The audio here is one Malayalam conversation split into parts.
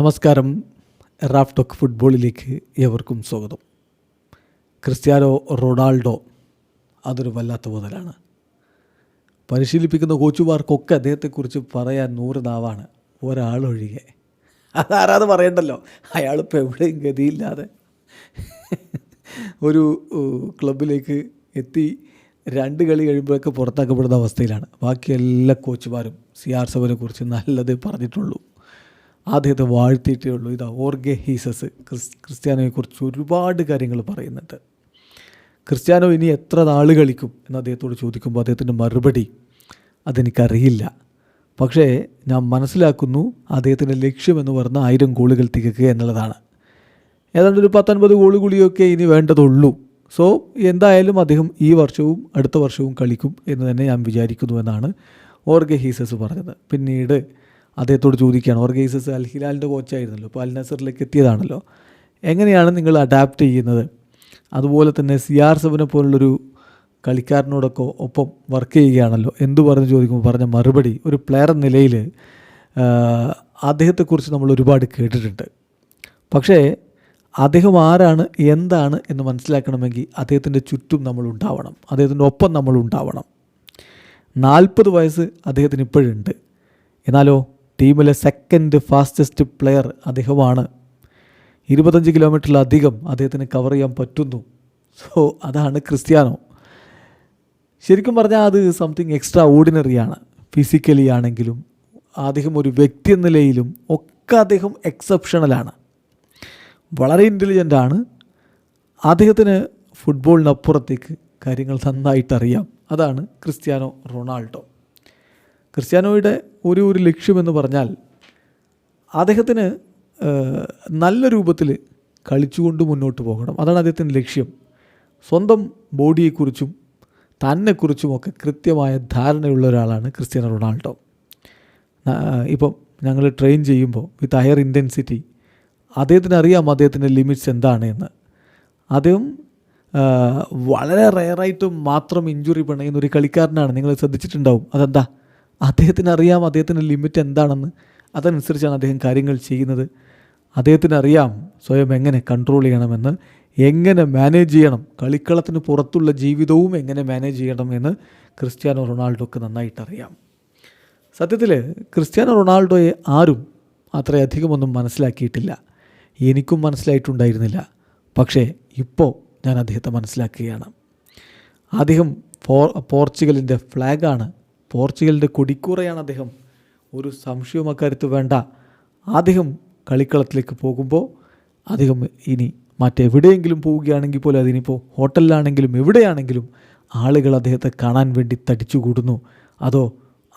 നമസ്കാരം. റാഫ് ടോക്ക് ഫുട്ബോളിലേക്ക് ഏവർക്കും സ്വാഗതം. ക്രിസ്ത്യാനോ റൊണാൾഡോ അതൊരു വല്ലാത്ത മുതലാണ് പരിശീലിപ്പിക്കുന്ന കോച്ചുമാർക്കൊക്കെ അദ്ദേഹത്തെക്കുറിച്ച് പറയാൻ നൂറ് നാവാണ്. ഒരാളൊഴികെ. അതാരാത് പറയണ്ടല്ലോ. അയാളിപ്പോൾ എവിടെയും ഗതിയില്ലാതെ ഒരു ക്ലബിലേക്ക് എത്തി രണ്ട് കളി കഴിയുമ്പോഴൊക്കെ പുറത്താക്കപ്പെടുന്ന അവസ്ഥയിലാണ്. ബാക്കി എല്ലാ കോച്ചുമാരും സി ആർ സെവനെ കുറിച്ച് നല്ലത് പറഞ്ഞിട്ടുള്ളൂ. ആദ്യത്തെ വാഴ്ത്തിയിട്ടേ ഉള്ളൂ. ഇതാ ഓർഗെ ഹീസസ് ക്രിസ് ക്രിസ്ത്യാനോയെക്കുറിച്ച് ഒരുപാട് കാര്യങ്ങൾ പറയുന്നുണ്ട്. ക്രിസ്ത്യാനോ ഇനി എത്ര നാൾ കളിക്കും എന്ന് അദ്ദേഹത്തോട് ചോദിക്കുമ്പോൾ അദ്ദേഹത്തിന്റെ മറുപടി അതെനിക്കറിയില്ല. പക്ഷേ ഞാൻ മനസ്സിലാക്കുന്നു അദ്ദേഹത്തിന്റെ ലക്ഷ്യമെന്ന് പറഞ്ഞാൽ ആയിരം ഗോളുകൾ തികക്കുക എന്നുള്ളതാണ്. ഏതാണ്ട് ഒരു പത്തൊൻപത് ഗോൾ കൂടിയൊക്കെ ഇനി വേണ്ടതുള്ളൂ. സോ എന്തായാലും അദ്ദേഹം ഈ വർഷവും അടുത്ത വർഷവും കളിക്കും എന്ന് തന്നെ ഞാൻ വിചാരിക്കുന്നു എന്നാണ് ഓർഗെ ഹീസസ് പറഞ്ഞത്. പിന്നീട് അദ്ദേഹത്തോട് ചോദിക്കുകയാണ് ഓർഗൈസസ് അൽ ഹിലാലിന്റെ കോച്ചായിരുന്നല്ലോ അപ്പോൾ അൽ നസറിലേക്ക് എത്തിയതാണല്ലോ. എങ്ങനെയാണ് നിങ്ങൾ അഡാപ്റ്റ് ചെയ്യുന്നത്? അതുപോലെ തന്നെ സി ആർ സെവനെ പോലുള്ളൊരു കളിക്കാരനോടൊക്കെ ഒപ്പം വർക്ക് ചെയ്യുകയാണല്ലോ. എന്തു പറഞ്ഞ് ചോദിക്കുമ്പോൾ പറഞ്ഞ മറുപടി ഒരു പ്ലെയർ നിലയിൽ അദ്ദേഹത്തെക്കുറിച്ച് നമ്മൾ ഒരുപാട് കേട്ടിട്ടുണ്ട്. പക്ഷേ അദ്ദേഹം ആരാണ് എന്താണ് എന്ന് മനസ്സിലാക്കണമെങ്കിൽ അദ്ദേഹത്തിന്റെ ചുറ്റും നമ്മൾ ഉണ്ടാവണം അദ്ദേഹത്തിന്റെ ഒപ്പം നമ്മൾ ഉണ്ടാവണം. നാൽപ്പത് വയസ്സ് അദ്ദേഹത്തിന് ഇപ്പോഴുണ്ട്. എന്നാലോ ടീമിലെ സെക്കൻഡ് ഫാസ്റ്റസ്റ്റ് പ്ലെയർ അദ്ദേഹമാണ്. ഇരുപത്തഞ്ച് കിലോമീറ്ററിലധികം അദ്ദേഹത്തിന് കവർ ചെയ്യാൻ പറ്റുന്നു. സോ അതാണ് ക്രിസ്ത്യാനോ. ശരിക്കും പറഞ്ഞാൽ അത് സംതിങ് എക്സ്ട്രാ ഓർഡിനറിയാണ് ഫിസിക്കലി ആണെങ്കിലും അദ്ദേഹം ഒരു വ്യക്തി എന്ന നിലയിലും ഒക്കെ അദ്ദേഹം എക്സെപ്ഷണലാണ് വളരെ ഇന്റലിജന്റ് ആണ്. അദ്ദേഹത്തിന് ഫുട്ബോളിനപ്പുറത്തേക്ക് കാര്യങ്ങൾ നന്നായിട്ടറിയാം. അതാണ് ക്രിസ്ത്യാനോ റൊണാൾഡോ. ക്രിസ്ത്യാനോയുടെ ഒരു ഒരു ലക്ഷ്യമെന്ന് പറഞ്ഞാൽ അദ്ദേഹത്തിന് നല്ല രൂപത്തിൽ കളിച്ചുകൊണ്ട് മുന്നോട്ട് പോകണം. അതാണ് അദ്ദേഹത്തിന്റെ ലക്ഷ്യം. സ്വന്തം ബോഡിയെക്കുറിച്ചും തന്നെക്കുറിച്ചുമൊക്കെ കൃത്യമായ ധാരണയുള്ള ഒരാളാണ് ക്രിസ്ത്യാനോ റൊണാൾഡോ. ഇപ്പം ഞങ്ങൾ ട്രെയിൻ ചെയ്യുമ്പോൾ വിത്ത് ഹയർ ഇന്റൻസിറ്റി അദ്ദേഹത്തിന് അറിയാം അദ്ദേഹത്തിന്റെ ലിമിറ്റ്സ് എന്താണ് എന്ന്. അദ്ദേഹം വളരെ റെയറായിട്ട് മാത്രം ഇഞ്ചുറി പണയുന്ന ഒരു കളിക്കാരനാണ്. നിങ്ങൾ ശ്രദ്ധിച്ചിട്ടുണ്ടാവും. അതെന്താ? അദ്ദേഹത്തിന് അറിയാം അദ്ദേഹത്തിന്റെ ലിമിറ്റ് എന്താണെന്ന്. അതനുസരിച്ചാണ് അദ്ദേഹം കാര്യങ്ങൾ ചെയ്യുന്നത്. അദ്ദേഹത്തിന് അറിയാം സ്വയം എങ്ങനെ കൺട്രോൾ ചെയ്യണമെന്ന് എങ്ങനെ മാനേജ് ചെയ്യണം കളിക്കളത്തിന് പുറത്തുള്ള ജീവിതവും എങ്ങനെ മാനേജ് ചെയ്യണം എന്ന് ക്രിസ്ത്യാനോ റൊണാൾഡോക്ക് നന്നായിട്ട് അറിയാം സത്യത്തിൽ ക്രിസ്ത്യാനോ റൊണാൾഡോയെ ആരും അത്രയധികമൊന്നും മനസ്സിലാക്കിയിട്ടില്ല. എനിക്കും മനസ്സിലായിട്ടുണ്ടായിരുന്നില്ല. പക്ഷേ ഇപ്പോൾ ഞാൻ അദ്ദേഹത്തെ മനസ്സിലാക്കുകയാണ്. അദ്ദേഹം പോർ പോർച്ചുഗലിന്റെ ഫ്ലാഗാണ് പോർച്ചുഗലിന്റെ കൊടിക്കൂറയാണ് അദ്ദേഹം. ഒരു സംശയവും അക്കാര്യത്ത് വേണ്ട. അദ്ദേഹം കളിക്കളത്തിലേക്ക് പോകുമ്പോൾ അദ്ദേഹം ഇനി മറ്റെവിടെയെങ്കിലും പോവുകയാണെങ്കിൽ പോലും അതിനിപ്പോൾ ഹോട്ടലിലാണെങ്കിലും എവിടെയാണെങ്കിലും ആളുകൾ അദ്ദേഹത്തെ കാണാൻ വേണ്ടി തടിച്ചു കൂടുന്നു അതോ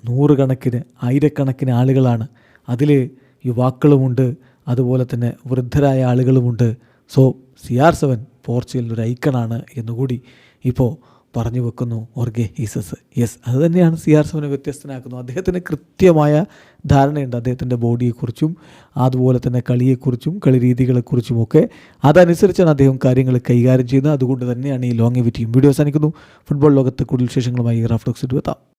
നൂറുകണക്കിന് ആയിരക്കണക്കിന് ആളുകളാണ്. അതിൽ യുവാക്കളുമുണ്ട്. അതുപോലെ തന്നെ വൃദ്ധരായ ആളുകളുമുണ്ട്. സോ സി ആർ സെവൻ പോർച്ചുഗലിന്റെ ഒരു ഐക്കണാണ് എന്നുകൂടി ഇപ്പോൾ പറഞ്ഞു വെക്കുന്നു ഓർഗെ ഈസസ് യെസ് അത് തന്നെയാണ് സി ആർ സെവനെ വ്യത്യസ്തനാക്കുന്നത് അദ്ദേഹത്തിന് കൃത്യമായ ധാരണയുണ്ട്. അദ്ദേഹത്തിന്റെ ബോഡിയെക്കുറിച്ചും അതുപോലെ തന്നെ കളിയെക്കുറിച്ചും കളി രീതികളെക്കുറിച്ചുമൊക്കെ അതനുസരിച്ചാണ് അദ്ദേഹം കാര്യങ്ങൾ കൈകാര്യം ചെയ്യുന്നത്. അതുകൊണ്ട് തന്നെയാണ് ഈ ലോങ് വിറ്റിയും വീഡിയോ അവസാനിക്കുന്നു. ഫുട്ബോൾ ലോകത്ത് കൂടുതൽ വിശേഷങ്ങളുമായി റാഫ്റ്റോക്സ് എത്താം.